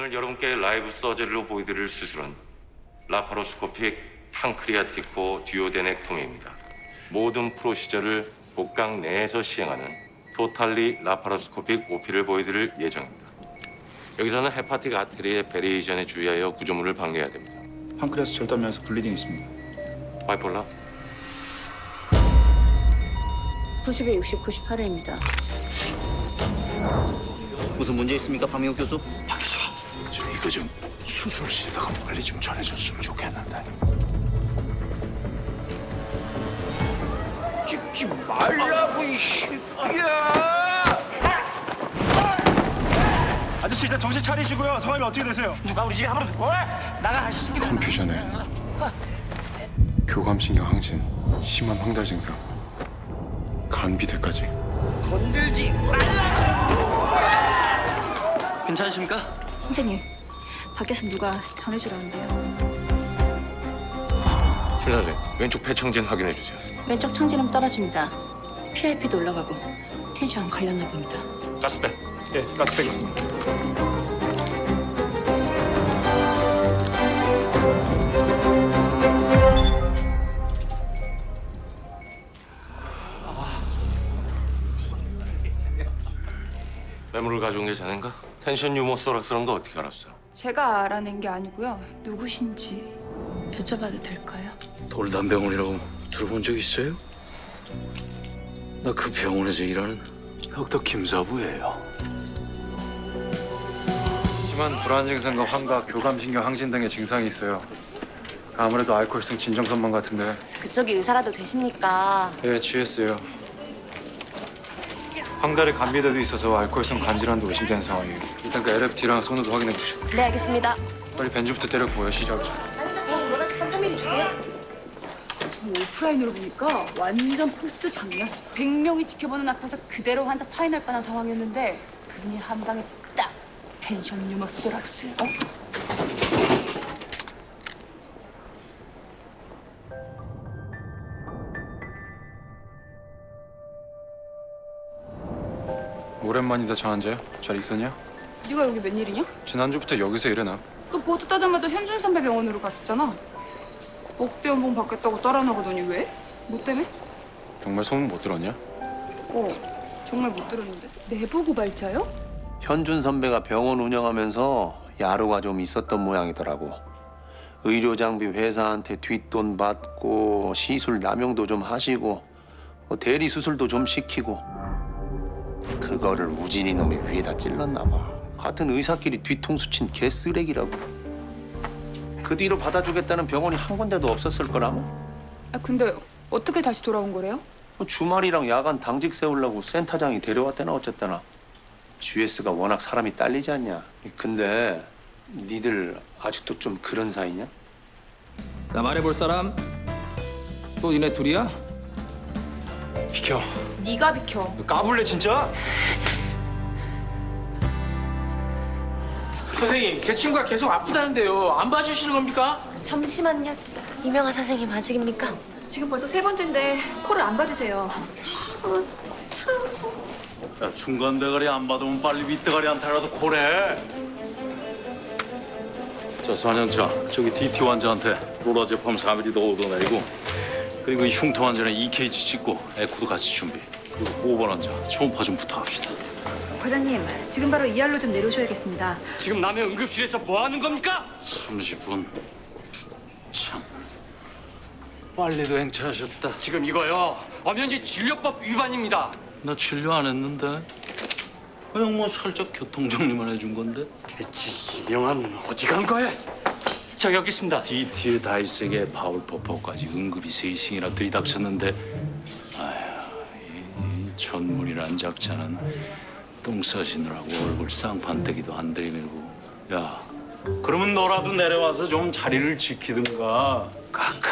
오늘 여러분께 라이브 서저리로 보여드릴 수술은 라파로스코픽 판크리아티코 듀오데넥토미입니다. 모든 프로시저를 복강 내에서 시행하는 토탈리 라파로스코픽 오피를 보여드릴 예정입니다. 여기서는 헤파틱 아테리의 베리에이션에 주의하여 구조물을 방해해야 됩니다. 판크레아스 절단면에서 블리딩 있습니다. 바이폴라 90에 60, 98회입니다. 무슨 문제 있습니까, 박명욱 교수? 박 저 이거 좀 수술실에다가 빨리 좀 전해줬으면 좋겠는데. 찍지 말라고 이 새끼야! 아저씨 일단 정신 차리시고요. 성함이 어떻게 되세요? 누가 우리 집에 함부로 들어와? 나가 씨. 컴퓨전에 교감신경 항진, 심한 황달 증상, 간비대까지. 건들지 괜찮으십니까? 선생님, 밖에서 누가 전해주라는데요. 실 선생 왼쪽 폐청진 확인해 주세요. 왼쪽 청진음 떨어집니다. PIP도 올라가고 텐션 걸렸나 봅니다. 가스백 예, 가스백 있습니다. 매물을 가져온 게 자넨가? 텐션 유머 소락스러운 거 어떻게 알았어? 제가 알아낸 게 아니고요. 누구신지. 여쭤봐도 될까요? 돌담병원이라고 들어본 적 있어요? 나 그 병원에서 일하는 닥터 김사부예요. 심한 불안 증상과 환각, 교감신경 항진 등의 증상이 있어요. 아무래도 알코올성 진정선만 같은데. 그쪽이 의사라도 되십니까? 예, GS요. 황달에 간비대도 있어서 알코올성 간질환도 의심되는 상황이에요. 일단 그 LFT랑 손으로 확인해 주시고 네, 알겠습니다. 빨리 벤즈부터 때려보여 시작이죠. 오프라인으로 보니까 완전 포스 장면. 100명이 지켜보는 앞에서 그대로 환자 파인할 뻔한 상황이었는데 그분이 한 방에 딱 텐션 유머 소락스. 어? 오랜만이다 장한재야. 잘 있었냐? 네가 여기 웬일이냐? 지난주부터 여기서 일해나? 너 보도 따자마자 현준 선배 병원으로 갔었잖아. 억대 연봉 받겠다고 따라 나가더니 왜? 뭐 때문에? 정말 소문 못 들었냐? 어, 정말 못 들었는데. 내부 고발자요? 현준 선배가 병원 운영하면서 야로가 좀 있었던 모양이더라고. 의료 장비 회사한테 뒷돈 받고 시술 남용도 좀 하시고 뭐 대리 수술도 좀 시키고 그거를 우진이 놈이 위에다 찔렀나 봐. 같은 의사끼리 뒤통수 친 개쓰레기라고. 그 뒤로 받아주겠다는 병원이 한 군데도 없었을 거라며. 아 근데 어떻게 다시 돌아온 거래요? 뭐 주말이랑 야간 당직 세우려고 센터장이 데려왔대나 어쨌거나 GS가 워낙 사람이 딸리지 않냐 근데 니들 아직도 좀 그런 사이냐? 나 말해볼 사람? 또 니네 둘이야? 비켜. 네가 비켜. 까불래 진짜? 선생님, 제 친구가 계속 아프다는데요. 안 봐주시는 겁니까? 잠시만요. 이명아 선생님 아직입니까? 지금 벌써 세 번째인데 코를 안 받으세요. 야, 중간 대가리 안 받으면 빨리 윗대가리 한 타라도 고래. 자, 4년차 저기 DT 환자한테 로라 제품 4ml 더 얻어내리고 그리고 이 흉터 환자는 EKG 찍고 에코도 같이 준비. 그리고 호흡원 환자 초음파 좀 부탁합시다. 과장님, 지금 바로 ER로 좀 내려오셔야겠습니다. 지금 남의 응급실에서 뭐 하는 겁니까? 30분. 참. 빨리도 행차하셨다. 지금 이거요. 엄연히 진료법 위반입니다. 나 진료 안 했는데. 그냥 뭐 살짝 교통 정리만 해준 건데. 대체 이명환 어디 간 거야? 저 여기 있습니다. DT의 다이색에 바울 퍼퍼까지 응급이 세이싱이나 들이닥쳤는데 아휴 이, 이 전문이란 작자는 똥 싸시느라고 얼굴 쌍판대기도 안 들이밀고 야. 그러면 너라도 내려와서 좀 자리를 지키든가. 깝깝하다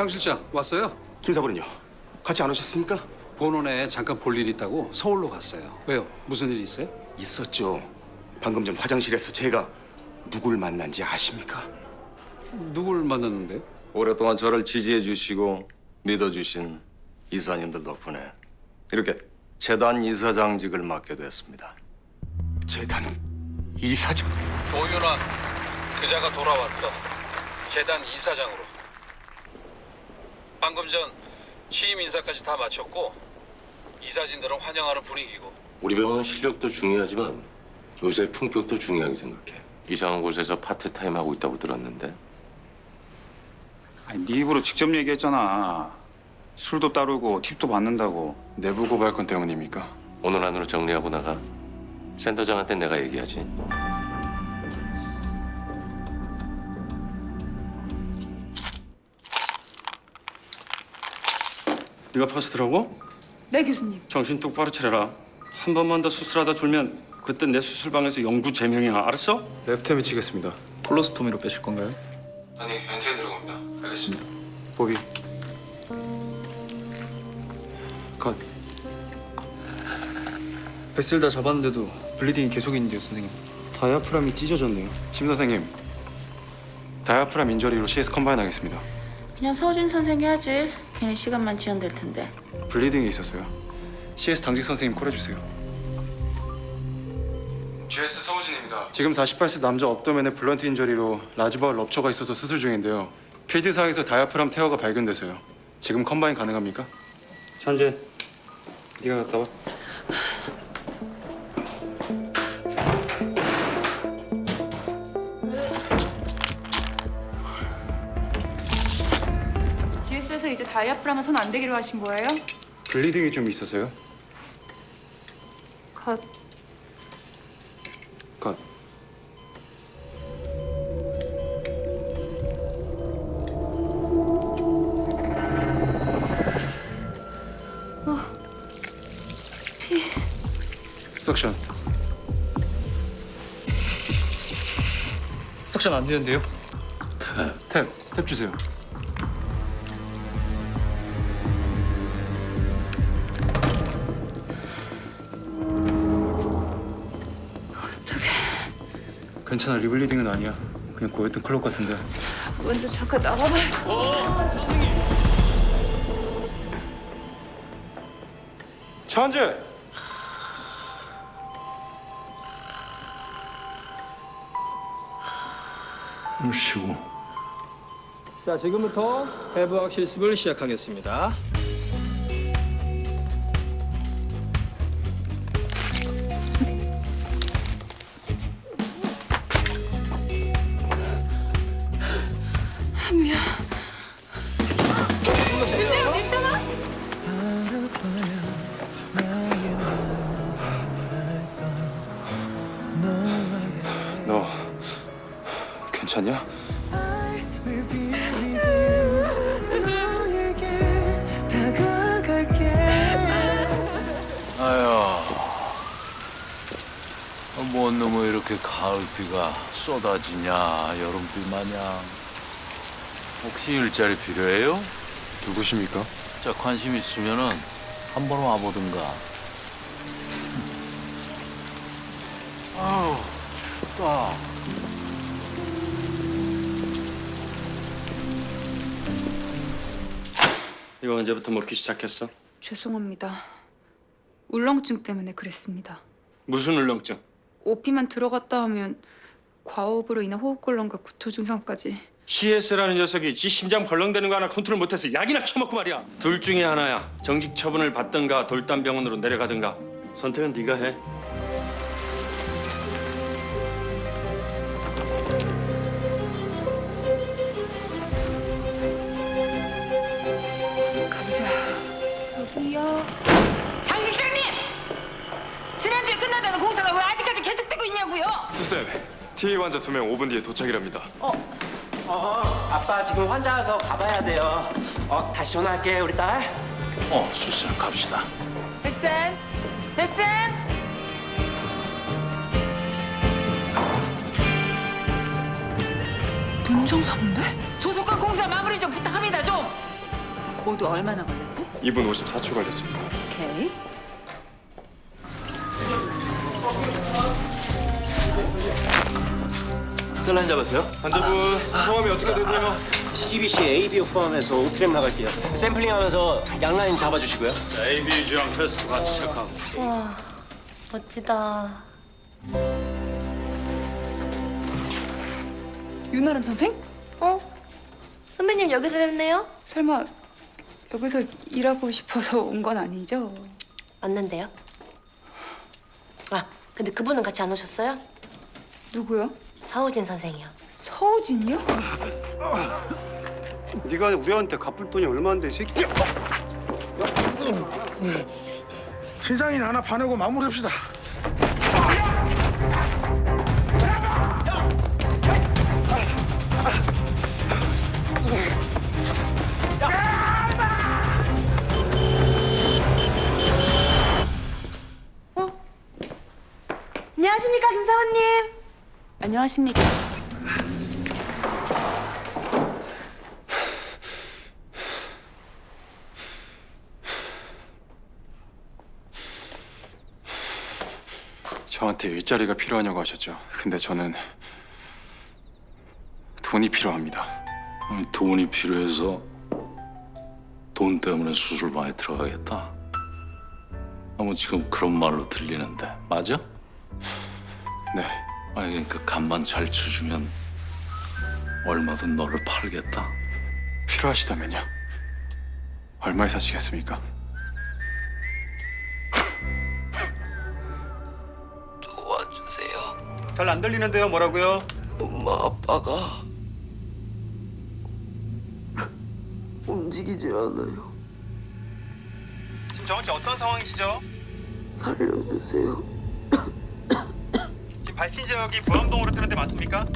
장 실장 왔어요? 김 사부는요? 같이 안 오셨습니까? 본원에 잠깐 볼일 있다고 서울로 갔어요. 왜요? 무슨 일 있어요? 있었죠. 방금 전 화장실에서 제가 누굴 만난지 아십니까? 누굴 만났는데요? 오랫동안 저를 지지해 주시고 믿어 주신 이사님들 덕분에 이렇게 재단 이사장직을 맡게 됐습니다. 재단 이사장. 도윤아 그자가 돌아왔어. 재단 이사장으로. 방금 전 취임 인사까지 다 마쳤고 이사진들은 환영하는 분위기고. 우리 병원은 실력도 중요하지만 요새 품격도 중요하게 생각해. 이상한 곳에서 파트타임 하고 있다고 들었는데 아니, 네 입으로 직접 얘기했잖아. 술도 따르고 팁도 받는다고. 내부 고발 건 때문입니까? 오늘 안으로 정리하고 나가. 센터장한테 내가 얘기하지. 네가 파스트라고? 네 교수님. 정신 똑바로 차려라. 한 번만 더 수술하다 졸면 그때 내 수술방에서 영구 제명이야. 알았어? 랩템 미치겠습니다. 콜로스토미로 빼실 건가요? 아니 엔트에 들어갑니다. 알겠습니다. 보기. 컷. 뱃을 다 잡았는데도 블리딩이 계속인데요, 선생님. 다이아프람이 찢어졌네요. 심 선생님. 다이아프람 인저리로 CS 컴바인 하겠습니다. 그냥 서진 선생이 하지. 괜히 시간만 지연될 텐데. 블리딩이 있어서요. CS 당직 선생님 콜해주세요. GS 서우진입니다. 지금 48세 남자 업도면에 블런트 인저리로 라지바울 럽처가 있어서 수술 중인데요. 필드 상에서 다이아프람 테어가 발견돼서요. 지금 컴바인 가능합니까? 찬재, 네가 갔다 와. 다이아프라마 손안 대기로 하신 거예요? 블리딩이 좀 있어서요. 컷. 컷. 석션. 석션 안 되는데요? 탭. 탭 주세요. 괜찮아 리블리딩은 아니야. 그냥 고였던 클럽 같은데. 먼저 잠깐 나가봐. 천재. 쉬고. 자, 지금부터 해부학 실습을 시작하겠습니다. 쏟아지냐 여름비 마냥. 혹시 일자리 필요해요? 누구십니까? 자 관심 있으면은 한번 와보든가. 아우 춥다. 이거 언제부터 먹기 시작했어? 죄송합니다. 울렁증 때문에 그랬습니다. 무슨 울렁증? 오피만 들어갔다 하면 과호흡으로 인한 호흡곤란과 구토 증상까지. CS라는 녀석이 지 심장 벌렁대는 거 하나 컨트롤 못해서 약이나 처먹고 말이야. 둘 중에 하나야. 정직 처분을 받든가 돌담병원으로 내려가든가. 선택은 네가 해. 가보자. 저기요. 장 실장님! 지난주에 끝난다는 공사가 왜 아직까지 계속되고 있냐고요? 수쌤, TA 환자 두 명 5분 뒤에 도착이랍니다. 어, 아빠 지금 환자여서 가봐야 돼요. 어, 다시 전화할게, 우리 딸. 어 수술 갑시다. 뱃쌤! 뱃쌤! 문정사인데? 조속한 공사 마무리 좀 부탁합니다 좀! 모두 얼마나 걸렸지? 2분 54초 걸렸습니다. 오케이. 셀라인 잡았어요? 환자분 성함이 어떻게 되세요? CBC ABO 포함해서 5트램 나갈게요. 샘플링하면서 양라인 잡아주시고요. AB 주양 테스트 같이 체크하고. 와, 멋지다. 윤아름 선생? 어? 선배님 여기서 뵙네요? 설마 여기서 일하고 싶어서 온 건 아니죠? 맞는데요? 아, 근데 그분은 같이 안 오셨어요? 누구요? 서우진 선생이요. 서우진이요? 네가 우리한테 갚을 돈이 얼마인데 이 새끼야? 신장인 하나 파내고 마무리합시다. 안녕하십니까. 저한테 일자리가 필요하냐고 하셨죠. 근데 저는 돈이 필요합니다. 아니, 돈이 필요해서 돈 때문에 수술방에 들어가겠다. 아무 지금 그런 말로 들리는데 맞아? 네. 아니 그러니까 간만 잘 쳐주면 얼마든 너를 팔겠다. 필요하시다면요. 얼마에 사시겠습니까? 도와주세요. 잘 안 들리는데요. 뭐라고요? 엄마 아빠가 움직이질 않아요. 지금 정확히 어떤 상황이시죠? 살려주세요. 발신 지역이 부암동으로 뜨는데 맞습니까?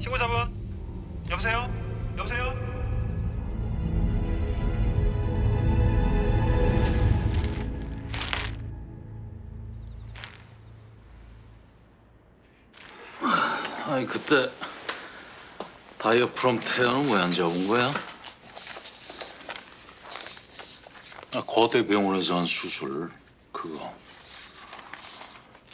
신고자분 여보세요? 여보세요? 아니 그때 다이어프럼 태아는 왜안 잡은 거야? 아, 거대 병원에서 한 수술 그거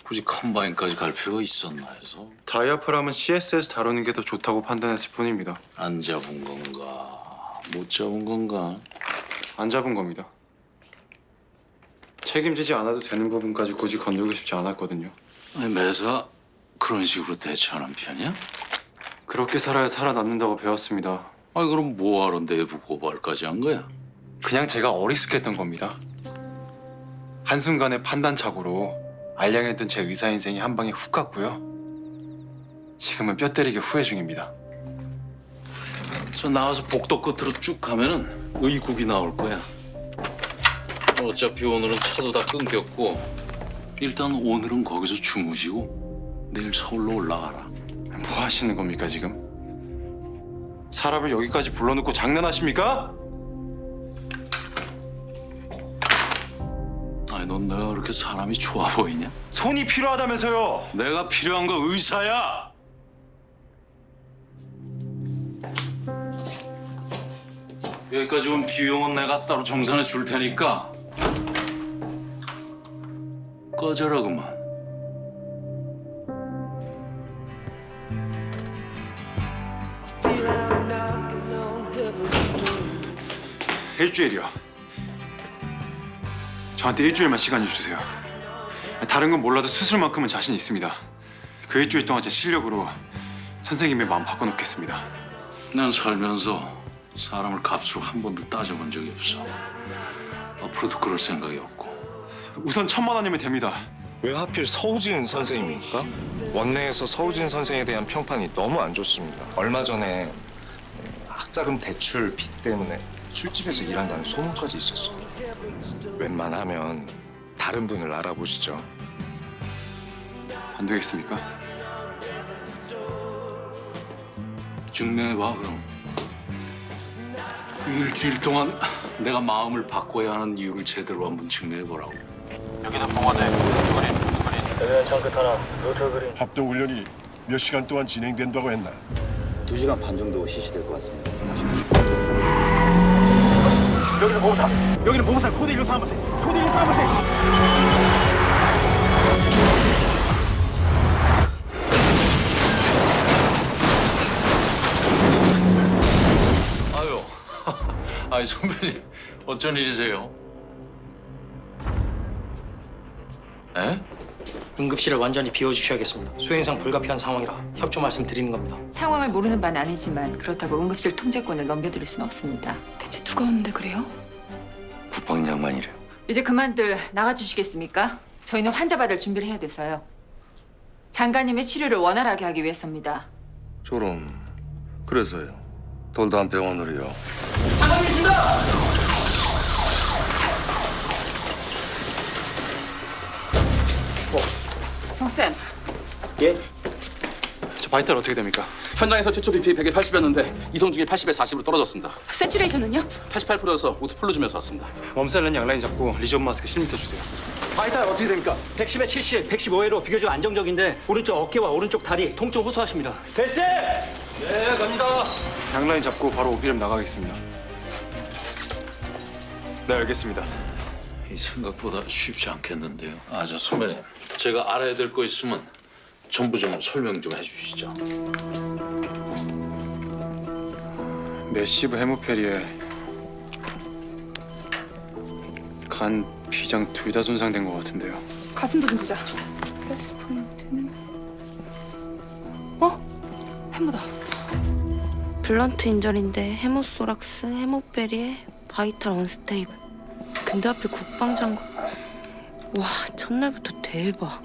굳이 컴바인까지 갈 필요가 있었나 해서 다이아프람은 CSS 다루는 게 더 좋다고 판단했을 뿐입니다. 안 잡은 건가 못 잡은 건가 안 잡은 겁니다. 책임지지 않아도 되는 부분까지 굳이 건들고 싶지 않았거든요. 아니 매사 그런 식으로 대처하는 편이야? 그렇게 살아야 살아남는다고 배웠습니다. 아니 그럼 뭐하러 내부 고발까지 한 거야? 그냥 제가 어리숙했던 겁니다. 한순간의 판단착오로 알량했던 제 의사 인생이 한 방에 훅 갔고요. 지금은 뼈 때리게 후회 중입니다. 저 나와서 복도 끝으로 쭉 가면은 의국이 나올 거야. 어차피 오늘은 차도 다 끊겼고 일단 오늘은 거기서 주무시고 내일 서울로 올라가라. 뭐 하시는 겁니까 지금? 사람을 여기까지 불러놓고 장난하십니까? 넌 내가 그렇게 사람이 좋아 보이냐? 손이 필요하다면서요. 내가 필요한 거 의사야. 여기까지 온 비용은 내가 따로 정산해 줄 테니까 꺼져라 그만. 일주일이요. 저한테 일주일만 시간 주세요. 다른 건 몰라도 수술만큼은 자신 있습니다. 그 일주일 동안 제 실력으로 선생님의 마음 바꿔놓겠습니다. 난 살면서 사람을 값으로 한 번도 따져본 적이 없어. 앞으로도 그럴 생각이 없고. 우선 천만 원이면 됩니다. 왜 하필 서우진 선생님입니까? 원내에서 서우진 선생에 대한 평판이 너무 안 좋습니다. 얼마 전에 학자금 대출 빚 때문에 술집에서 일한다는 소문까지 있었어요. 웬만하면 다른 분을 알아보시죠. 안 되겠습니까? 증명해봐 그럼. 그 일주일 동안 내가 마음을 바꿔야 하는 이유를 제대로 한번 증명해보라고. 합동 훈련이 몇 시간 동안 진행된다고 했나? 두 시간 반 정도 실시될 것 같습니다. 여기는 보호사. 여기는 보호사 코드 1로 사람한테. 코드 1로 사람한테. 아유, 아이 선배님 어쩐 일이세요? 에? 응급실을 완전히 비워주셔야겠습니다. 수행상 불가피한 상황이라 협조 말씀드리는 겁니다. 상황을 모르는 바는 아니지만 그렇다고 응급실 통제권을 넘겨드릴 순 없습니다. 대체 누가 오는데 그래요? 국방장관이래요. 이제 그만들 나가주시겠습니까? 저희는 환자 받을 준비를 해야 돼서요. 장관님의 치료를 원활하게 하기 위해서입니다. 저런 그래서요. 돌담 병원으로요. 정쌤, 예? 저 바이탈 어떻게 됩니까? 현장에서 최초 BP 100에 80이었는데 이송 중에 80에 40으로 떨어졌습니다. 세츄레이션은요? 88%여서 우드 풀로 주면서 왔습니다. 멈살렌 양라인 잡고 리전 마스크 실미터 주세요. 바이탈 어떻게 됩니까? 110에 70, 115회로 비교적 안정적인데 오른쪽 어깨와 오른쪽 다리 통증 호소하십니다. 셀세! 네, 갑니다. 양라인 잡고 바로 오피렘 나가겠습니다. 네, 알겠습니다. 이 생각보다 쉽지 않겠는데요. 아 저 선배님, 제가 알아야 될 거 있으면 전부 좀 설명 좀 해주시죠. 메시브 헤모페리에 간, 비장 둘 다 손상된 것 같은데요. 가슴도 좀 보자. 플러스 포인트는 어? 해모다. 블런트 인절인데 헤모소락스, 헤모페리에 바이탈 언스테이블. 근데 하필 국방장관. 와 첫날부터 대박.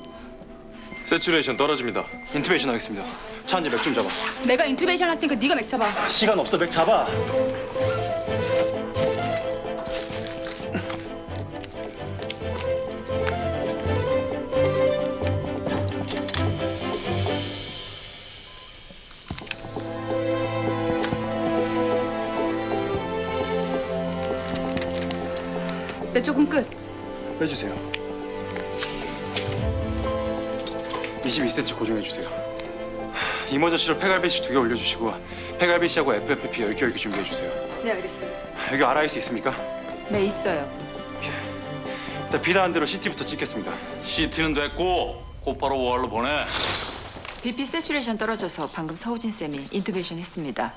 세츄레이션 떨어집니다. 인투베이션 하겠습니다. 차한잔맥좀 잡아. 내가 인투베이션 할 테니까 네가 맥 잡아. 시간 없어, 맥 잡아. 빼주세요. 22cm 고정해주세요. 이머저씨로 폐갈배씨 두개 올려주시고 폐갈배씨하고 FFP 10개 이렇게 준비해주세요. 네 알겠습니다. 여기 RIS 있습니까? 네 있어요. 일단 비다한 대로 CT부터 찍겠습니다. CT는 됐고 곧바로 OR로 보내. BP 세츄레이션 떨어져서 방금 서우진 쌤이 인투베이션 했습니다.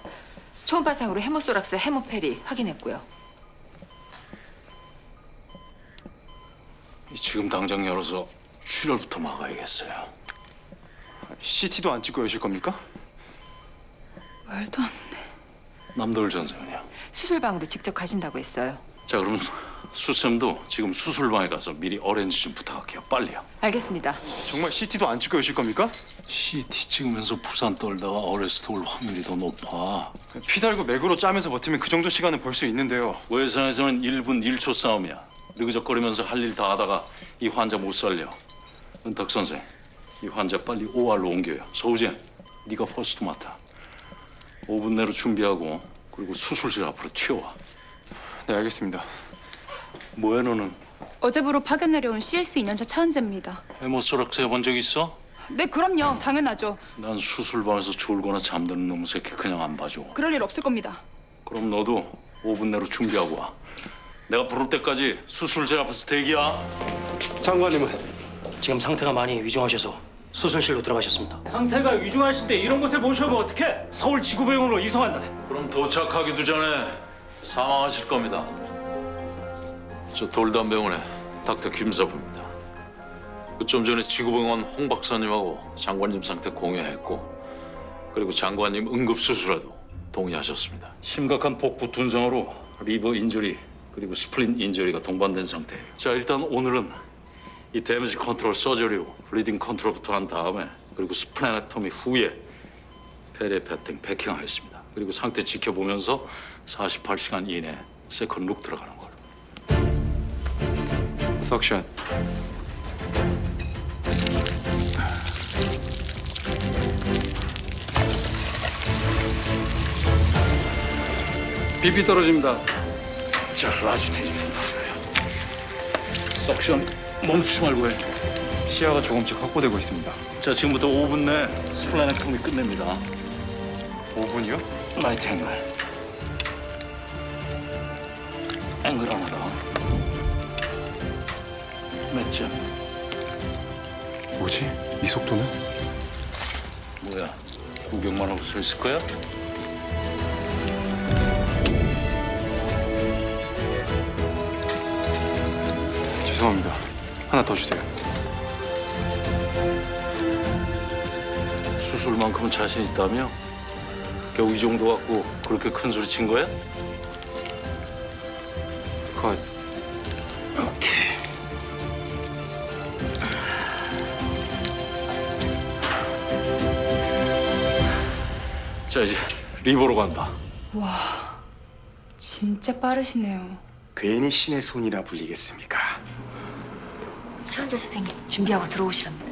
초음파상으로 헤모소락스, 헤모페리 확인했고요. 지금 당장 열어서 출혈부터 막아야겠어요. CT도 안 찍고 여실 겁니까? 말도 안. 남도일 전생은요. 수술방으로 직접 가신다고 했어요. 자 그럼 수쌤도 지금 수술방에 가서 미리 어렌지 좀 부탁할게요. 빨리요. 알겠습니다. 정말 CT도 안 찍고 여실 겁니까? CT 찍으면서 부산 떨다가 어레스트 올 확률이 더 높아. 피 달고 맥으로 짜면서 버티면 그 정도 시간은 볼수 있는데요. 외상에서는 1분 1초 싸움이야. 느그적거리면서 할 일 다 하다가 이 환자 못 살려. 은탁 선생, 이 환자 빨리 OR로 옮겨요. 서우진, 네가 퍼스트 맡아. 5분 내로 준비하고 그리고 수술실 앞으로 튀어와. 네, 알겠습니다. 뭐해 너는? 어제부로 파견 내려온 CS 2년차 차은재입니다. 헤모소락스 해본 적 있어? 네 그럼요. 당연하죠. 난 수술방에서 졸거나 잠드는 놈 새끼 그냥 안 봐줘. 그럴 일 없을 겁니다. 그럼 너도 5분 내로 준비하고 와. 내가 부를 때까지 수술실 앞에서 대기야. 장관님은 지금 상태가 많이 위중하셔서 수술실로 들어가셨습니다. 상태가 위중하실 때 이런 곳에 모셔면 어떡해? 서울 지구병원으로 이송한다. 그럼 도착하기도 전에 사망하실 겁니다. 저 돌담병원의 닥터 김사부입니다. 그 좀 전에 지구병원 홍 박사님하고 장관님 상태 공유했고 그리고 장관님 응급 수술에도 동의하셨습니다. 심각한 복부 둔상으로 리버 인저리 그리고 스플린 인저리가 동반된 상태예요. 자 일단 오늘은 이 데미지 컨트롤 서저리로 리딩 컨트롤부터 한 다음에 그리고 스플래너토미 후에 폐레 패팅 패킹하겠습니다. 그리고 상태 지켜보면서 48시간 이내 세컨 룩 들어가는 걸로. 석션. BP 떨어집니다. 잘라줄 테니까. 석션 멈추지 말고 해. 시야가 조금씩 확보되고 있습니다. 자, 지금부터 5분 내 스플라넷 통이 끝냅니다. 5분이요? 라이트 앵글. 앵글 하나 더. 몇 점? 뭐지? 이 속도는? 뭐야? 구경만 하고 서 있을 거야? 하나 더 주세요. 수술만큼은 자신 있다며? 겨우 이 정도 갖고 그렇게 큰 소리 친 거야? 컷. 오케이. 자 이제 리보로 간다. 와, 진짜 빠르시네요. 괜히 신의 손이라 불리겠습니까? 최원재 선생님 준비하고 들어오시랍니다.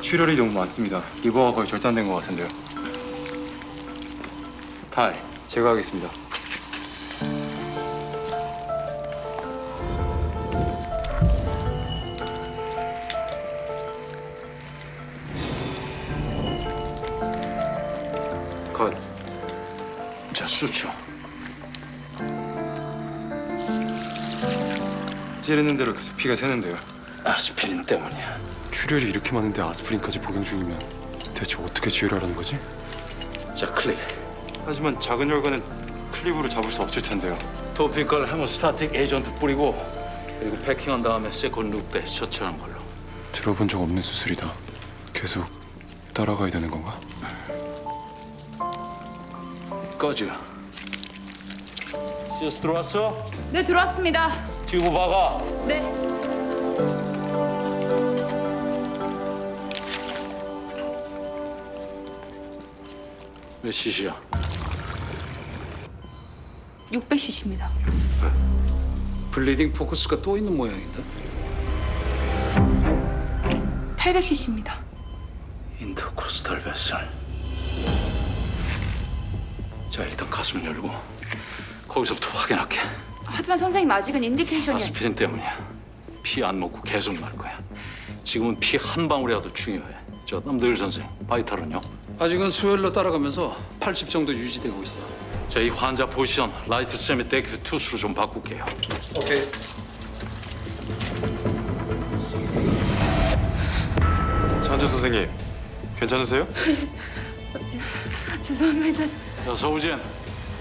출혈이 너무 많습니다. 리버가 거의 절단된 것 같은데요. 타이. 제가 하겠습니다. 컷. 자 수초. 찌르는 대로 계속 피가 새는데요. 아스피린 때문이야. 출혈이 이렇게 많은데 아스프린까지 복용 중이면 대체 어떻게 치료하라는 거지? 자 클립. 하지만 작은 혈관은 클립으로 잡을 수 없을 텐데요. 토피컬 헤모스타틱 에이전트 뿌리고 그리고 패킹한 다음에 세컨 룩대 처치하는 걸로. 들어본 적 없는 수술이다. 계속 따라가야 되는 건가? 꺼져. 시어스 들어왔어? 네, 들어왔습니다. 튜브 박아. 네. 몇 시시야? 600cc입니다. 블리딩 포커스가 또 있는 모양인데. 800cc입니다. 인터코스탈 뱃살. 자 일단 가슴 열고 거기서부터 확인할게. 하지만 선생님 아직은 인디케이션이 아스피린 때문이야. 피 안 먹고 계속 날 거야. 지금은 피 한 방울이라도 중요해. 저 남도일 선생, 바이탈은요? 아직은 수혈로 따라가면서 80 정도 유지되고 있어. 자, 이 환자 포지션 라이트 세미 데크 투수로 좀 바꿀게요. 오케이. 장전 선생님, 괜찮으세요? 죄송합니다. 자, 서우진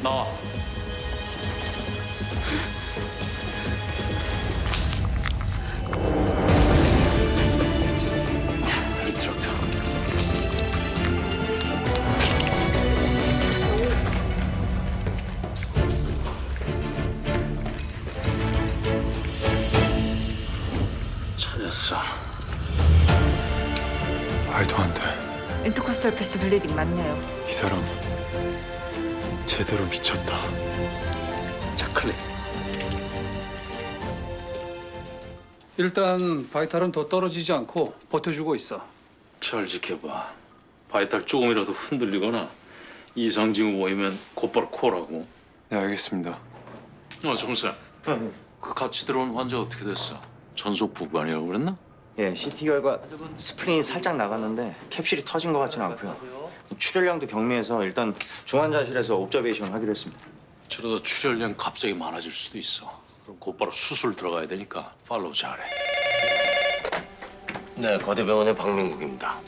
나와. 찾았어. 말도 안 돼. 인터코스탈 패스트 블리딩 맞네요. 이 사람 제대로 미쳤다. 자, 클릭. 일단 바이탈은 더 떨어지지 않고 버텨주고 있어. 잘 지켜봐. 바이탈 조금이라도 흔들리거나 이상 징후 보이면 곧바로 콜하고. 네, 알겠습니다. 어, 정수야. 그 같이 들어온 환자 어떻게 됐어? 전속 부관이라고 그랬나? 예, CT 결과 스프링이 살짝 나갔는데 캡슐이 터진 것 같지는 않고요. 출혈량도 경미해서 일단 중환자실에서 옵저베이션 하기로 했습니다. 저러다 출혈량 갑자기 많아질 수도 있어. 그럼 곧바로 수술 들어가야 되니까 팔로우 잘해. 네, 거대병원의 박민국입니다.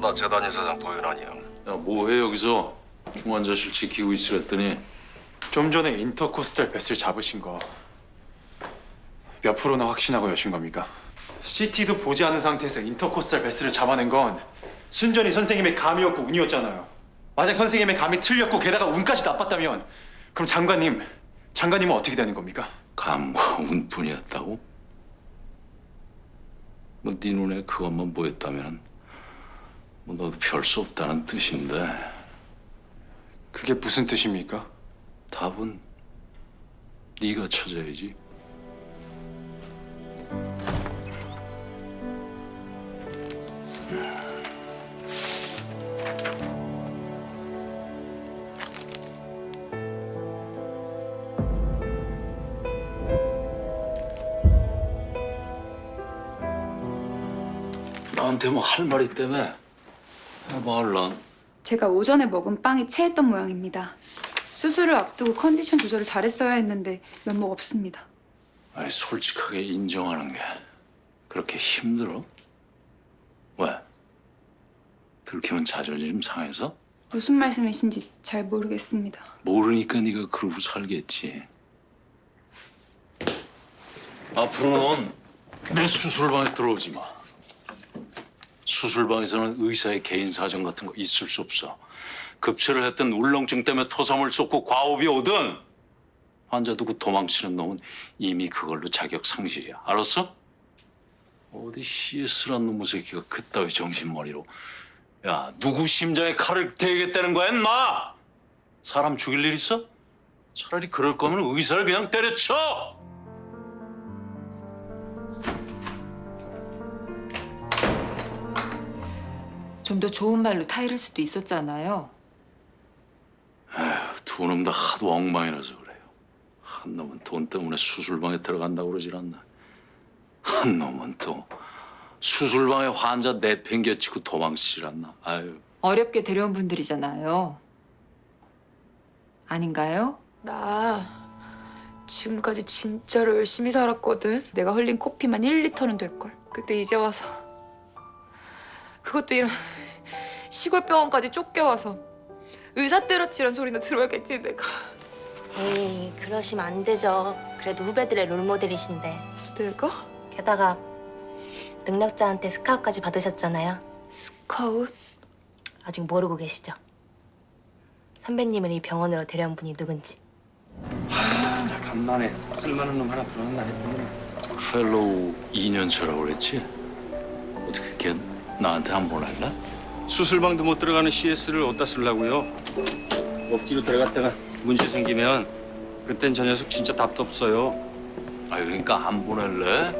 나 재단 이사장 도윤아니야. 야, 뭐해 여기서? 중환자실 지키고 있으랬더니 좀 전에 인터코스탈 뱃을 잡으신 거 몇 프로나 확신하고 여신 겁니까? CT도 보지 않은 상태에서 인터코스탈 뱃을 잡아낸 건 순전히 선생님의 감이었고 운이었잖아요. 만약 선생님의 감이 틀렸고 게다가 운까지 나빴다면 그럼 장관님, 장관님은 어떻게 되는 겁니까? 감과 운뿐이었다고? 뭐 네 눈에 그것만 보였다면 뭐 너도 별 수 없다는 뜻인데 그게 무슨 뜻입니까? 답은 네가 찾아야지. 나한테 뭐 할말 있다며? 얼른. 제가 오전에 먹은 빵이 체했던 모양입니다. 수술을 앞두고 컨디션 조절을 잘했어야 했는데 면목 없습니다. 아니 솔직하게 인정하는 게 그렇게 힘들어? 왜? 들키면 자존심 상해서? 무슨 말씀이신지 잘 모르겠습니다. 모르니까 네가 그러고 살겠지. 앞으로는 내 수술방에 들어오지 마. 수술방에서는 의사의 개인 사정 같은 거 있을 수 없어. 급체를 했든 울렁증 때문에 토섬을 쏟고 과호흡이 오든 환자 두고 도망치는 놈은 이미 그걸로 자격 상실이야. 알았어? 어디 CS란 놈의 새끼가 그따위 정신머리로 야 누구 심장에 칼을 대겠다는 거야 인마 사람 죽일 일 있어? 차라리 그럴 거면 의사를 그냥 때려쳐 좀 더 좋은 말로 타이를 수도 있었잖아요. 두 놈 다 하도 엉망이라서 한 놈은 돈 때문에 수술방에 들어간다고 그러질 않나 한 놈은 또 수술방에 환자 내팽개치고 도망치질 않나 아유 어렵게 데려온 분들이잖아요. 아닌가요? 나 지금까지 진짜로 열심히 살았거든. 내가 흘린 코피만 1리터는 될걸. 근데 이제 와서 그것도 이런 시골 병원까지 쫓겨와서 의사 때려치란 소리나 들어야겠지 내가. 에이, 그러시면 안 되죠. 그래도 후배들의 롤모델이신데. 내가? 게다가 능력자한테 스카웃까지 받으셨잖아요. 스카웃? 아직 모르고 계시죠? 선배님을 이 병원으로 데려온 분이 누군지. 간만에 쓸만한 놈 하나 들어온다 했더니 펠로우 2년차라고 그랬지? 어떻게 걔 나한테 한 번 할래? 수술방도 못 들어가는 CS를 어디다 쓰려고요? 억지로 들어갔다가 문제 생기면 그땐 저 녀석 진짜 답도 없어요. 아 그러니까 안 보낼래?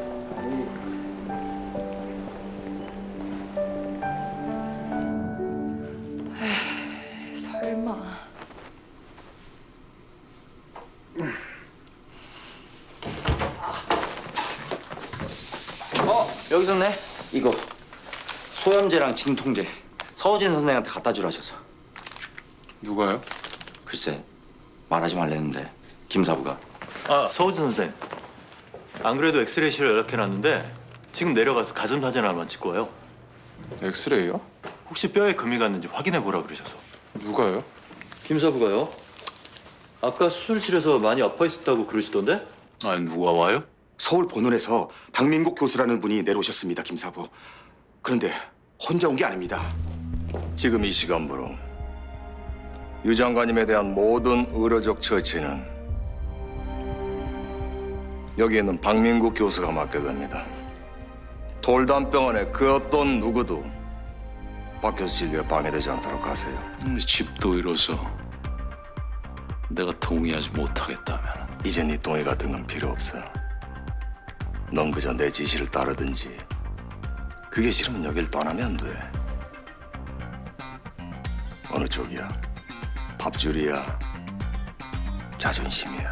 설마. 어 여기 있었네. 이거 소염제랑 진통제 서우진 선생한테 갖다 주라 하셔서. 누가요? 글쎄 말하지 말랬는데 김사부가. 아, 서우진 선생. 안 그래도 엑스레이실에 연락해놨는데 지금 내려가서 가슴 사진 하나만 찍고 와요. 엑스레이요? 혹시 뼈에 금이 갔는지 확인해 보라 그러셔서. 누가요? 김사부가요? 아까 수술실에서 많이 아파 있었다고 그러시던데? 아니 누가 와요? 서울 본원에서 박민국 교수라는 분이 내려오셨습니다, 김사부. 그런데 혼자 온 게 아닙니다. 지금 이 시간부로 유 장관님에 대한 모든 의료적 처치는 여기 있는 박민국 교수가 맡게 됩니다. 돌담병원의 그 어떤 누구도 박 교수 진료에 방해되지 않도록 하세요. 음, 집도 잃어서 내가 동의하지 못하겠다면 이제 네 동의 같은 건 필요 없어. 넌 그저 내 지시를 따르든지. 그게 싫으면 여길 떠나면 돼. 어느 쪽이야? 밥줄이야? 자존심이야?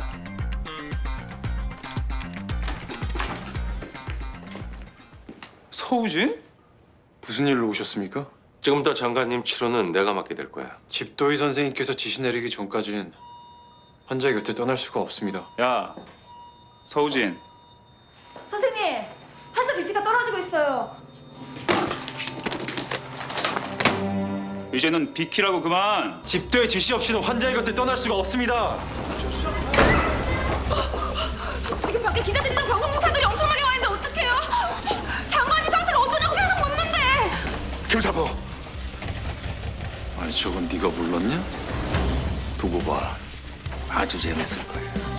서우진? 무슨 일로 오셨습니까? 지금부터 장관님 치료는 내가 맡게 될 거야. 집도희 선생님께서 지시 내리기 전까진 환자의 곁을 떠날 수가 없습니다. 야 서우진 선생님, 환자 BP가 떨어지고 있어요. 이제는 비키라고 그만 집도의 지시 없이는 환자의 곁을 떠날 수가 없습니다. 지금 밖에 기자들이랑 방송국사들이 엄청나게 와 있는데 어떡해요? 장관이 상태가 어떠냐고 계속 묻는데. 김사부, 아니 저건 네가 불렀냐? 두고 봐. 아주 재밌을 거야.